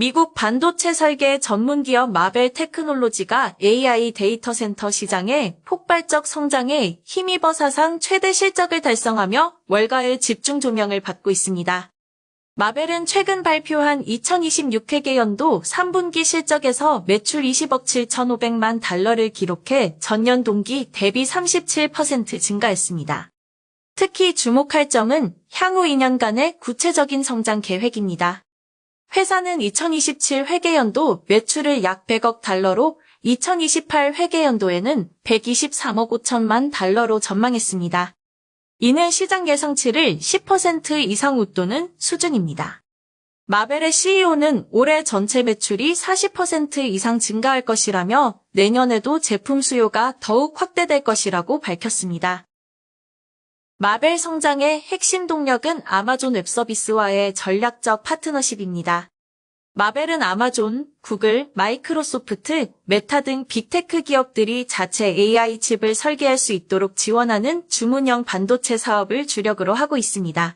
미국 반도체 설계 전문 기업 마벨 테크놀로지가 AI 데이터 센터 시장에 폭발적 성장에 힘입어 사상 최대 실적을 달성하며 월가의 집중 조명을 받고 있습니다. 마벨은 최근 발표한 2026회계 연도 3분기 실적에서 매출 20억 7,500만 달러를 기록해 전년 동기 대비 37% 증가했습니다. 특히 주목할 점은 향후 2년간의 구체적인 성장 계획입니다. 회사는 2027 회계연도 매출을 약 100억 달러로 2028 회계연도에는 123억 5천만 달러로 전망했습니다. 이는 시장 예상치를 10% 이상 웃도는 수준입니다. 마벨의 CEO는 올해 전체 매출이 40% 이상 증가할 것이라며 내년에도 제품 수요가 더욱 확대될 것이라고 밝혔습니다. 마벨 성장의 핵심 동력은 아마존 웹서비스와의 전략적 파트너십입니다. 마벨은 아마존, 구글, 마이크로소프트, 메타 등 빅테크 기업들이 자체 AI 칩을 설계할 수 있도록 지원하는 주문형 반도체 사업을 주력으로 하고 있습니다.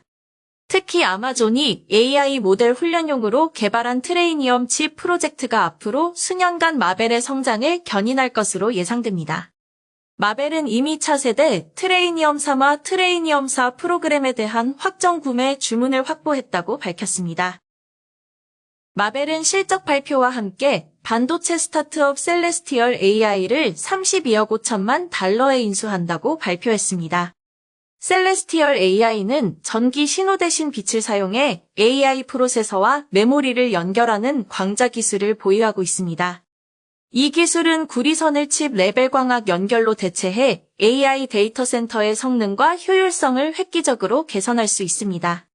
특히 아마존이 AI 모델 훈련용으로 개발한 트레이니엄 칩 프로젝트가 앞으로 수년간 마벨의 성장을 견인할 것으로 예상됩니다. 마벨은 이미 차세대 트레이니엄 3와 트레이니엄 4 프로그램에 대한 확정 구매 주문을 확보했다고 밝혔습니다. 마벨은 실적 발표와 함께 반도체 스타트업 셀레스티얼 AI를 32억 5천만 달러에 인수한다고 발표했습니다. 셀레스티얼 AI는 전기 신호 대신 빛을 사용해 AI 프로세서와 메모리를 연결하는 광자 기술을 보유하고 있습니다. 이 기술은 구리선을 칩 레벨 광학 연결로 대체해 AI 데이터 센터의 성능과 효율성을 획기적으로 개선할 수 있습니다.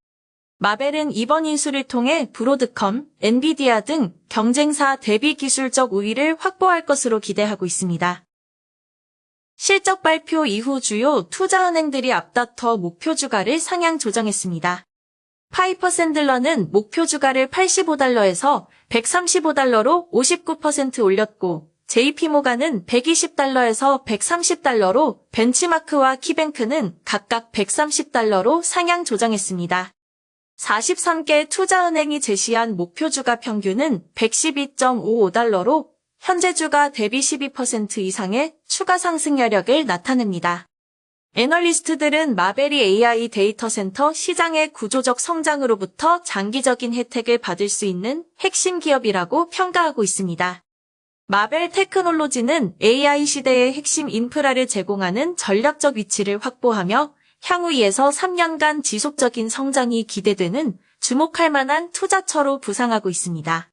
마벨은 이번 인수를 통해 브로드컴, 엔비디아 등 경쟁사 대비 기술적 우위를 확보할 것으로 기대하고 있습니다. 실적 발표 이후 주요 투자은행들이 앞다퉈 목표 주가를 상향 조정했습니다. 파이퍼 샌들러는 목표 주가를 85달러에서 135달러로 59% 올렸고 JP모간은 120달러에서 130달러로 벤치마크와 키뱅크는 각각 130달러로 상향 조정했습니다. 43개 투자은행이 제시한 목표 주가 평균은 112.55달러로 현재 주가 대비 12% 이상의 추가 상승 여력을 나타냅니다. 애널리스트들은 마벨이 AI 데이터 센터 시장의 구조적 성장으로부터 장기적인 혜택을 받을 수 있는 핵심 기업이라고 평가하고 있습니다. 마벨 테크놀로지는 AI 시대의 핵심 인프라를 제공하는 전략적 위치를 확보하며 향후 2에서 3년간 지속적인 성장이 기대되는 주목할 만한 투자처로 부상하고 있습니다.